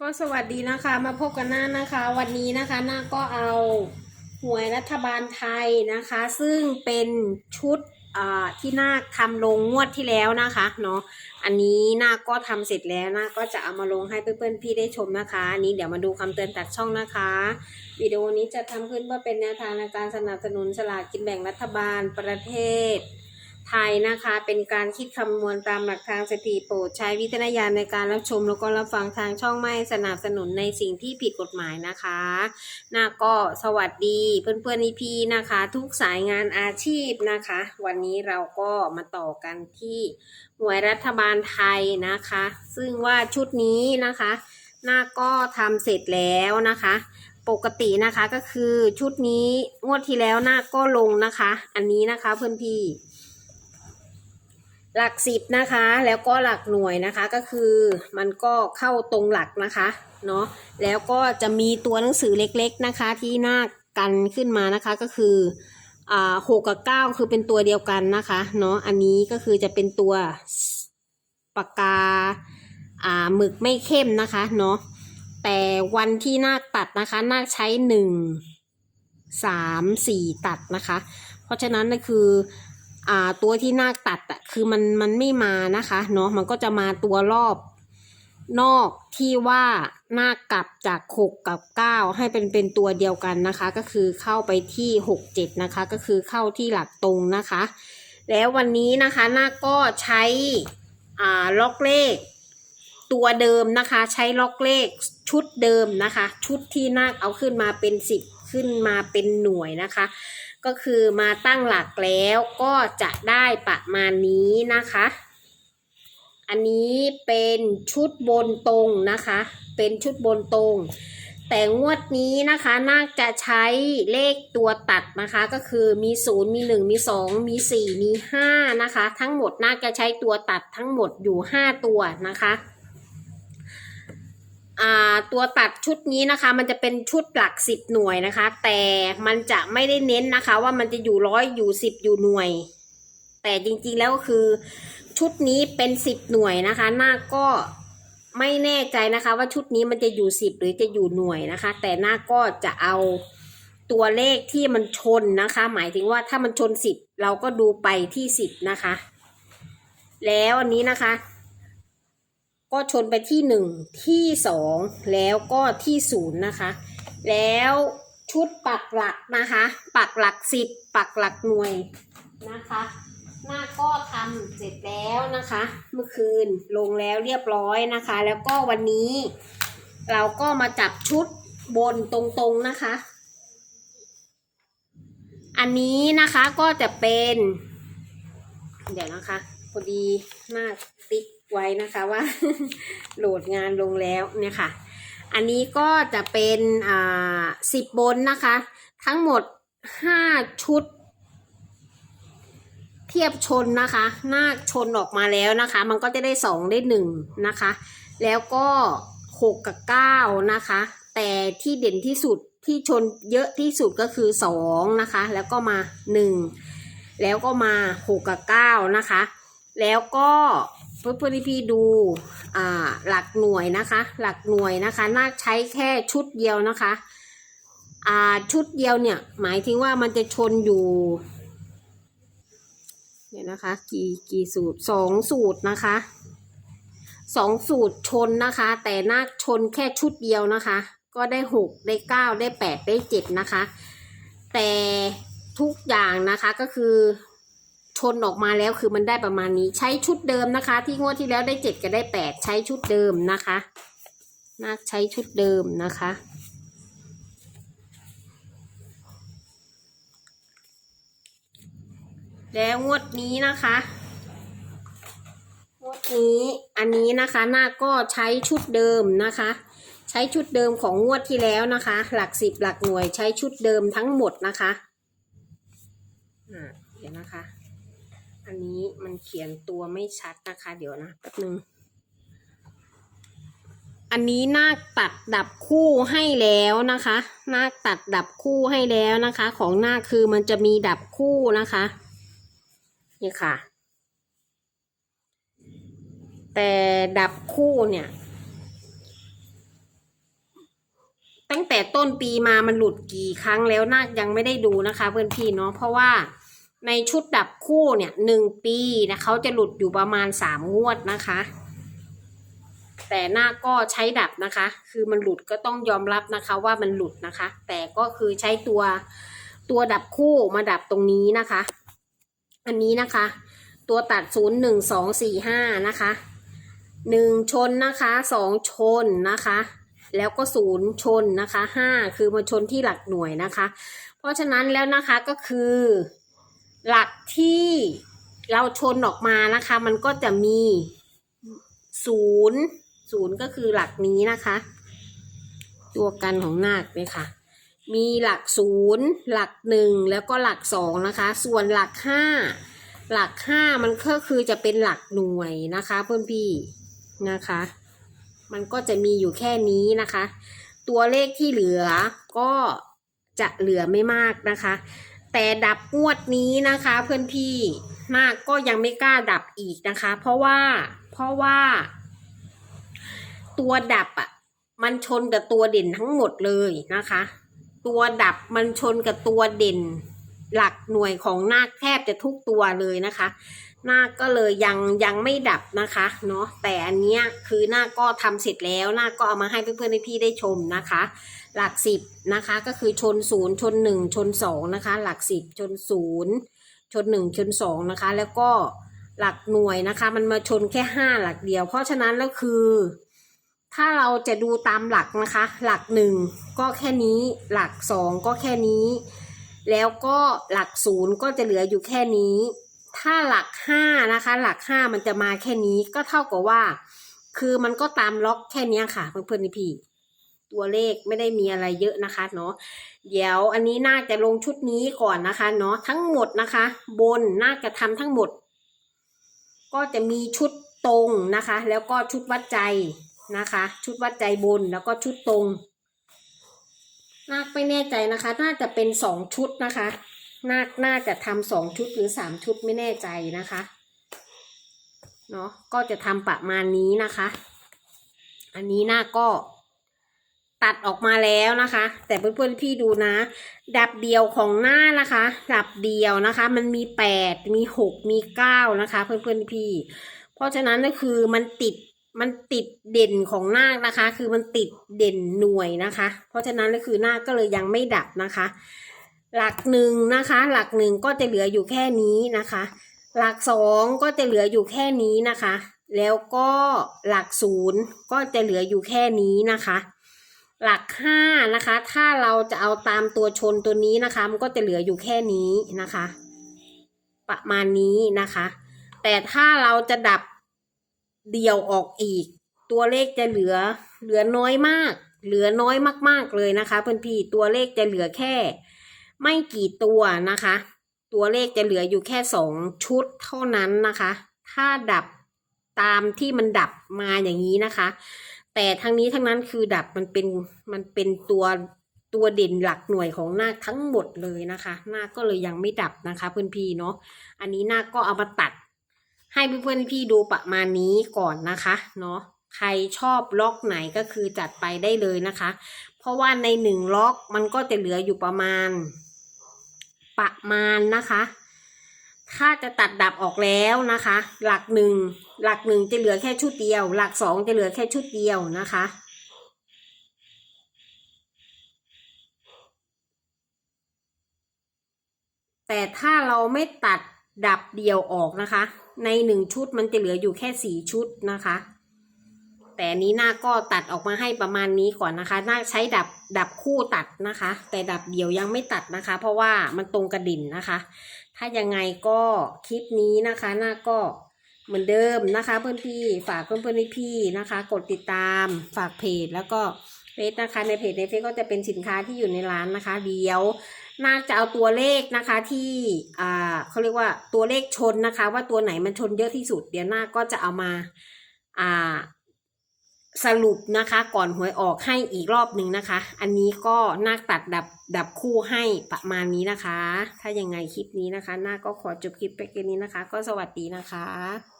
ก็สวัสดีนะคะมาพบกันหน้านะคะ วันนี้นะคะหน้าก็เอาหวยรัฐบาลไทยนะคะ ซึ่งเป็นชุดอ่าที่หน้าทำลงงวดที่แล้วนะคะเนาะอันนี้หน้าก็ทำเสร็จแล้วนาก็จะเอามาลงให้เพื่อนๆพี่ได้ชมนะคะอันนี้เดี๋ยวมาดูคำเตือนจากช่องนะคะ วิดีโอนี้จะทำขึ้นเพื่อเป็นแนวทางในการสนับสนุนสลากกินแบ่งรัฐบาลประเทศ ไทยนะคะ เป็นการคิดคำนวณตามหลักทางสถิติโปรดใช้วิจารณญาณในการรับชม แล้วก็รับฟังทางช่องไม่สนับสนุนในสิ่งที่ผิดกฎหมายนะคะนาก็สวัสดีเพื่อนๆพี่ นะคะ ทุกสายงานอาชีพนะคะ วันนี้เราก็มาต่อกันที่ห่วยรัฐบาลไทยนะคะ ซึ่งว่าชุดนี้นะคะน้าก็ทำเสร็จแล้วนะคะปกตินะคะก็คือชุดนี้งวดที่แล้วน้าก็ลงนะคะ อันนี้นะคะเพื่อนพี่ หลักสิบนะคะ แล้วก็หลักหน่วยนะคะก็คือมันก็เข้าตรงหลักนะคะเนาะแล้วก็จะมีตัวหนังสือเล็กๆนะคะ ที่หน้ากันขึ้นมานะคะก็คืออ่าหกกับเก้าคือเป็นตัวเดียวกันนะคะเนาะอันนี้ก็คือจะเป็นตัวปากกาอ่าหมึกไม่เข้มนะคะเนาะแต่วันที่นาคตัดนะคะนาคใช้หนึ่งสามสี่ตัดนะคะ เพราะฉะนั้นก็คือ อ่าตัวที่นาคตัดอะคือมันมันไม่มานะคะเนาะมันก็จะมาตัวรอบนอกที่ว่านาคกลับจากหกกับเก้าให้เป็นเป็นตัวเดียวกันนะคะ ก็คือเข้าไปที่หกเจ็ดนะคะ ก็คือเข้าที่หลักตรงนะคะ แล้ววันนี้นะคะนาคก็ใช้อ่าล็อกเลข ตัวเดิมนะคะ ใช้ล็อกเลขชุดเดิมนะคะ ชุดที่นาคเอาขึ้นมาเป็นสิบขึ้นมาเป็นหน่วยนะคะก็คือมาตั้งหลักแล้วก็จะได้ประมาณนี้นะคะ อันนี้เป็นชุดบนตรงนะคะ เป็นชุดบนตรง แต่งวดนี้นะคะน่าจะใช้เลขตัวตัดนะคะ ก็คือมีศูนย์มีหนึ่งมีสองมีสี่มีห้านะคะ ทั้งหมดน่าจะใช้ตัวตัดทั้งหมดอยู่ห้าตัวนะคะ ตัวตัดชุดนี้นะคะ มันจะเป็นชุดหลักสิบหน่วยนะคะ แต่มันจะไม่ได้เน้นนะคะ ว่ามันจะอยู่ร้อยอยู่สิบอยู่หน่วย แต่จริงๆแล้วก็คือ ชุดนี้เป็นสิบหน่วยนะคะ หน้าก็ไม่แน่ใจนะคะ ว่าชุดนี้มันจะอยู่สิบหรือจะอยู่หน่วยนะคะ แต่หน้าก็จะเอาตัวเลขที่มันชนนะคะ หมายถึงว่าถ้ามันชนสิบเราก็ดูไปที่สิบนะคะ แล้วอันนี้นะคะ ก็ชนไปที่หนึ่งที่สองแล้วก็ที่ศูนย์นะคะ แล้วชุดปักหลักนะคะ ปักหลักสิบปักหลักหน่วยนะคะ หน้าก็ทำเสร็จแล้วนะคะ เมื่อคืนลงแล้วเรียบร้อยนะคะ แล้วก็วันนี้ เราก็มาจับชุดบนตรงๆนะคะ อันนี้นะคะก็จะเป็น เดี๋ยวนะคะ พอดีหน้าติ๊ก ไว้นะคะว่าโหลดงานลงแล้วเนี่ยค่ะ อันนี้ก็จะเป็นอ่าสิบบนนะคะ ทั้งหมดห้าชุด เทียบชนนะคะ หน้าชนออกมาแล้วนะคะ มันก็จะได้สองได้หนึ่งนะคะ แล้วก็หกกับเก้านะคะ แต่ที่เด่นที่สุดที่ชนเยอะที่สุดก็คือสองนะคะ แล้วก็มาหนึ่งแล้วก็มาหกกับเก้านะคะ แล้วก็ เพื่อนๆพี่ดูอ่าหลักหน่วยนะคะ หลักหน่วยนะคะน่าใช้แค่ชุดเดียวนะคะอ่าชุดเดียวเนี่ย หมายถึงว่ามันจะชนอยู่เดี๋ยนะคะ กี่กี่สูตรสองสูตรนะคะสองสูตรชนนะคะ แต่นาคชนแค่ชุดเดียวนะคะ ก็ได้หกได้เก้าได้แปดได้เจ็ดนะคะ แต่ทุกอย่างนะคะก็คือ ชนออกมาแล้วคือมันได้ประมาณนี้ ใช้ชุดเดิมนะคะ ที่งวดที่แล้วได้เจ็ดก็ได้แปดใช้ชุดเดิมนะคะนาคใช้ชุดเดิมนะคะ แล้วงวดนี้นะคะงวดนี้อันนี้นะคะน้าก็ใช้ชุดเดิมนะคะ ใช้ชุดเดิมของงวดที่แล้วนะคะ หลักสิบหลักหน่วยใช้ชุดเดิมทั้งหมดนะคะอ่าเดี๋ยวนะคะ อันนี้มันเขียนตัวไม่ชัดนะคะ เดี๋ยวนะแป๊บนึง อันนี้นาคตัดดับคู่ให้แล้วนะคะ นาคตัดดับคู่ให้แล้วนะคะ ของนาคคือมันจะมีดับคู่นะคะ นี่ค่ะ แต่ดับคู่เนี่ยตั้งแต่ต้นปีมามันหลุดกี่ครั้งแล้วนาคยังไม่ได้ดูนะคะ เพื่อนพี่เนาะเพราะว่า ในชุดดับคู่เนี่ยหนึ่งปีนะเขาจะหลุดอยู่ประมาณสามงวดนะคะ แต่หน้าก็ใช้ดับนะคะ คือมันหลุดก็ต้องยอมรับนะคะว่ามันหลุดนะคะ แต่ก็คือใช้ตัวตัวดับคู่มาดับตรงนี้นะคะ อันนี้นะคะ ตัวตัดศูนย์หนึ่งสองสี่ห้านะคะหนึ่งชนนะคะสองชนนะคะ แล้วก็ศูนย์ชนนะคะห้าคือมาชนที่หลักหน่วยนะคะ เพราะฉะนั้นแล้วนะคะก็คือ หลักที่เราชนออกมานะคะ มันก็จะมีศูนย์ศูนย์ก็คือหลักนี้นะคะ ตัวกันของนาคเลยค่ะ มีหลักศูนย์หลักหนึ่งแล้วก็หลักสองนะคะ ส่วนหลักห้าหลักห้ามันก็คือจะเป็นหลักหน่วยนะคะ เพื่อนพี่นะคะ มันก็จะมีอยู่แค่นี้นะคะ ตัวเลขที่เหลือก็จะเหลือไม่มากนะคะ แต่ดับงวดนี้นะคะ เพื่อนพี่นาคก็ยังไม่กล้าดับอีกนะคะ เพราะว่าเพราะว่า ตัวดับอะ มันชนกับตัวเด่นทั้งหมดเลยนะคะ ตัวดับมันชนกับตัวเด่น หลักหน่วยของนาคแทบจะทุกตัวเลยนะคะนาคก็เลยยังยังไม่ดับนะคะเนาะแต่อันเนี้ยคือนาคก็ทำเสร็จแล้วนาคก็เอามาให้เพื่อนๆพี่ได้ชมนะคะ หลักสิบนะคะ ก็คือชนศูนย์ชนหนึ่งชนสองนะคะ หลักสิบชนศูนย์ชนหนึ่งชนสองนะคะ แล้วก็หลักหน่วยนะคะ มันมาชนแค่ห้าหลักเดียว เพราะฉะนั้นแล้วคือ ถ้าเราจะดูตามหลักนะคะ หลักหนึ่งก็แค่นี้หลักสองก็แค่นี้ แล้วก็หลักศูนย์ก็จะเหลืออยู่แค่นี้ ถ้าหลักห้านะคะ หลักห้ามันจะมาแค่นี้ก็เท่ากับว่า คือมันก็ตามล็อกแค่นี้ค่ะเพื่อนๆพี่ ตัวเลขไม่ได้มีอะไรเยอะนะคะเนาะเดี๋ยวอันนี้น่าจะลงชุดนี้ก่อนนะคะเนาะทั้งหมดนะคะ บนน่าจะทำทั้งหมด ก็จะมีชุดตรงนะคะ แล้วก็ชุดวัดใจนะคะ ชุดวัดใจบนแล้วก็ชุดตรงนาคไม่แน่ใจนะคะ น่าจะเป็นสองชุดนะคะนาคน่าจะทำสองชุดหรือสามชุดไม่แน่ใจนะคะเนาะก็จะทำประมาณนี้นะคะ อันนี้นาคก็ ตัดออกมาแล้วนะคะ แต่เพื่อนๆพี่ดูนะ ดับเดียวของหน้านะคะ ดับเดียวนะคะ มันมีแปดมีหกมีเก้านะคะ เพื่อนๆพี่ เพราะฉะนั้นก็คือมันติดมันติดเด่นของนาคนะคะ คือมันติดเด่นหน่วยนะคะ เพราะฉะนั้นก็คือนาคก็เลยยังไม่ดับนะคะ หลักหนึ่งนะคะ หลักหนึ่งก็จะเหลืออยู่แค่นี้นะคะ หลักสองก็จะเหลืออยู่แค่นี้นะคะ แล้วก็หลักศูนย์ก็จะเหลืออยู่แค่นี้นะคะ หลักห้านะคะ ถ้าเราจะเอาตามตัวชนตัวนี้นะคะ มันก็จะเหลืออยู่แค่นี้นะคะ ประมาณนี้นะคะ แต่ถ้าเราจะดับเดี่ยวออกอีก ตัวเลขจะเหลือเหลือน้อยมาก เหลือน้อยมาก ๆเลยนะคะเพื่อนพี่ตัวเลขจะเหลือแค่ ไม่กี่ตัวนะคะ ตัวเลขจะเหลืออยู่แค่สองชุดเท่านั้นนะคะ ถ้าดับตามที่มันดับมาอย่างนี้นะคะ แต่ทั้งนี้ทั้งนั้นคือดับมันเป็นมันเป็นตัวตัวเด่นหลักหน่วยของหน้าทั้งหมดเลยนะคะ หน้าก็เลยยังไม่ดับนะคะเพื่อนพี่เนาะอันนี้หน้าก็เอามาตัด ให้เพื่อนพี่ดูประมาณนี้ก่อนนะคะเนาะใครชอบล็อกไหนก็คือจัดไปได้เลยนะคะ เพราะว่าในหนึ่งล็อกมันก็จะเหลืออยู่ประมาณ ประมาณนะคะ ถ้าจะตัดดับออกแล้วนะคะ หลักหนึ่งหลักหนึ่งจะเหลือแค่ชุดเดียว หลักสองจะเหลือแค่ชุดเดียวนะคะแต่ถ้าเราไม่ตัดดับเดียวออกนะคะ ในหนึ่งชุดมันจะเหลืออยู่แค่สี่ชุดนะคะ แต่นี้หน้าก็ตัดออกมาให้ประมาณนี้ก่อนนะคะ หน้าใช้ดับดับคู่ตัดนะคะ แต่ดับเดียวยังไม่ตัดนะคะ เพราะว่ามันตรงกระดิ่นนะคะ ถ้ายังไงก็คลิปนี้นะคะ หน้าก็เหมือนเดิมนะคะ เพื่อนพี่ฝากเพื่อนเพื่อนพี่นะคะ กดติดตามฝากเพจแล้วก็เฟซนะคะในเพจในเฟซก็จะเป็นสินค้าที่อยู่ในร้านนะคะ เดี๋ยวน่าจะเอาตัวเลขนะคะที่อ่าเขาเรียกว่าตัวเลขชนนะคะ ว่าตัวไหนมันชนเยอะที่สุด เดี๋ยวหน้าก็จะเอามาอ่า สรุปนะคะก่อนหวยออกให้อีกรอบหนึ่งนะคะ อันนี้ก็นาคตัดดับดับคู่ให้ประมาณนี้นะคะ ถ้ายังไงคลิปนี้นะคะนาคก็ขอจบคลิปไปแค่นี้นะคะ ก็สวัสดีนะคะ